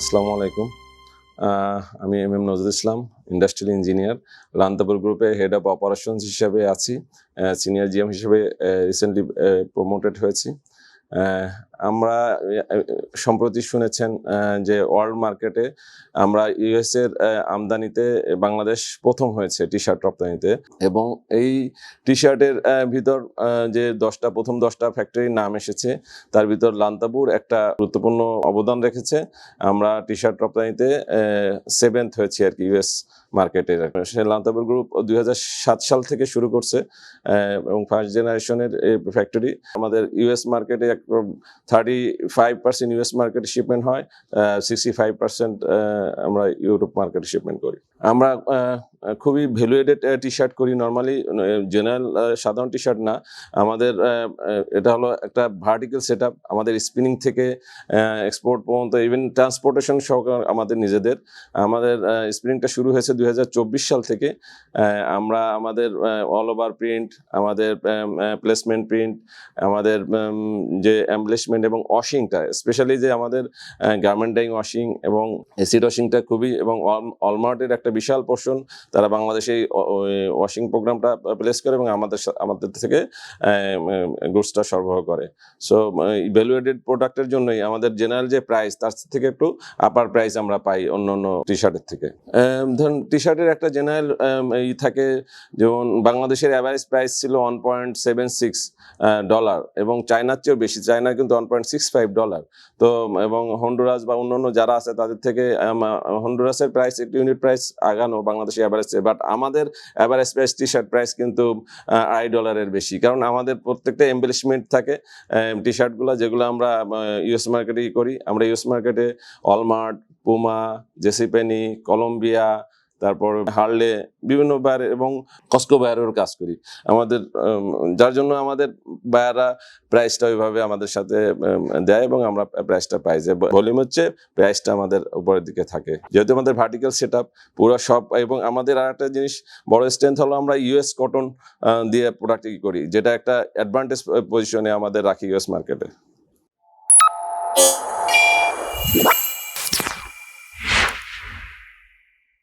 আসসালামু আলাইকুম। আমি M M Nazrul Islam, industrial engineer Lantapur গ্রুপে হেড অফ অপারেশনস হিসেবে আছি সিনিয়র জিএম হিসেবে রিসেন্টলি প্রমোটেড হয়েছি। আমরা সম্প্রতি শুনেছেন যে ওয়ার্ল্ড মার্কেটে আমরা ইউএস এর আমদানিতে বাংলাদেশ প্রথম হয়েছে টি শার্ট রপ্তানিতে এবং এই টি শার্টের ভিতর যে দশটা, প্রথম দশটা ফ্যাক্টরির নাম এসেছে, তার ভিতর লান্তাপুর একটা গুরুত্বপূর্ণ অবদান রেখেছে। আমরা টি শার্ট রপ্তানিতে সেভেন্থ হয়েছি আর কি ইউএস মার্কেটের। সে লান্তাপুর গ্রুপ দুই হাজার সাত সাল থেকে শুরু করছে এবং ফার্স্ট জেনারেশনের ফ্যাক্টরি আমাদের ইউএস মার্কেটে থার্টি ফাইভ পার্সেন্ট ইউএস মার্কেটে শিপমেন্ট হয় সিক্সটি ফাইভ পার্সেন্ট আমরা ইউরোপ মার্কেটে শিপমেন্ট করি। আমরা খুবই ভ্যালুয়েটেড টি শার্ট করি নর্মালি জেনারেল সাধারণ টি শার্ট না। আমাদের এটা হলো একটা ভার্টিক্যাল সেট আমাদের স্পিনিং থেকে এক্সপোর্ট পর্যন্ত ইভেন ট্রান্সপোর্টেশন সহ আমাদের নিজেদের। আমাদের স্পিনিংটা শুরু হয়েছে দু হাজার চব্বিশ সাল থেকে আমরা আমাদের অল ওভার প্রিন্ট আমাদের প্লেসমেন্ট প্রিন্ট আমাদের যে অ্যাম্বলিশমেন্ট এবং ওয়াশিংটা স্পেশালি যে আমাদের গার্মেন্ট ডাইং ওয়াশিং এবং এসিড ওয়াশিংটা খুবই এবং অলমার্টের একটা বিশাল পোর্শন তারা বাংলাদেশে ওয়াশিং প্রোগ্রামটা প্লেস করে এবং আমাদের আমাদের থেকে গুডসটা সরবরাহ করে। সো ভ্যালুয়েটেড প্রোডাক্টের জন্যই আমাদের জেনারেল যে প্রাইস তার থেকে একটু আপার প্রাইস আমরা পাই অন্য অন্য টি শার্টের থেকে। ধরুন টি শার্টের একটা জেনারেল ই থাকে যেমন বাংলাদেশের অ্যাভারেজ প্রাইস ছিল one point seven six dollar এবং চায়নার চেয়েও বেশি। চায়না কিন্তু one point six five dollar তো, এবং হন্ডুরাস বা অন্যান্য যারা আছে, তাদের থেকে হন্ডুরাসের প্রাইস একটু ইউনিট প্রাইস আগানো বাংলাদেশের অ্যাভারেজ বাট আমাদের average price T shirt price কিন্তু আড়াই ডলারের বেশি। কারণ আমাদের প্রত্যেকটা এম্বেলিশমেন্ট থাকে টি শার্টগুলো যেগুলো আমরা ইউএস মার্কেটেই করি। আমরা ইউএস মার্কেটে অলমার্ট পুমা জেসিপেনি কলম্বিয়া তারপর হার্লে বিভিন্ন বার এবং কস্কো বায়ারের কাজ করি। আমাদের যার জন্য আমাদের বায়াররা প্রাইসটা ওইভাবে আমাদের সাথে দেয় এবং আমরা প্রাইসটা পাই। যে ভলিউম হচ্ছে প্রাইসটা আমাদের উপরের দিকে থাকে। যেহেতু আমাদের ভার্টিক্যাল সেট পুরো সব এবং আমাদের আর একটা জিনিস, বড় স্ট্রেংথ হলো আমরা ইউএস কটন দিয়ে প্রোডাক্ট করি, যেটা একটা অ্যাডভান্টেজ পজিশনে আমাদের রাখি ইউএস মার্কেটে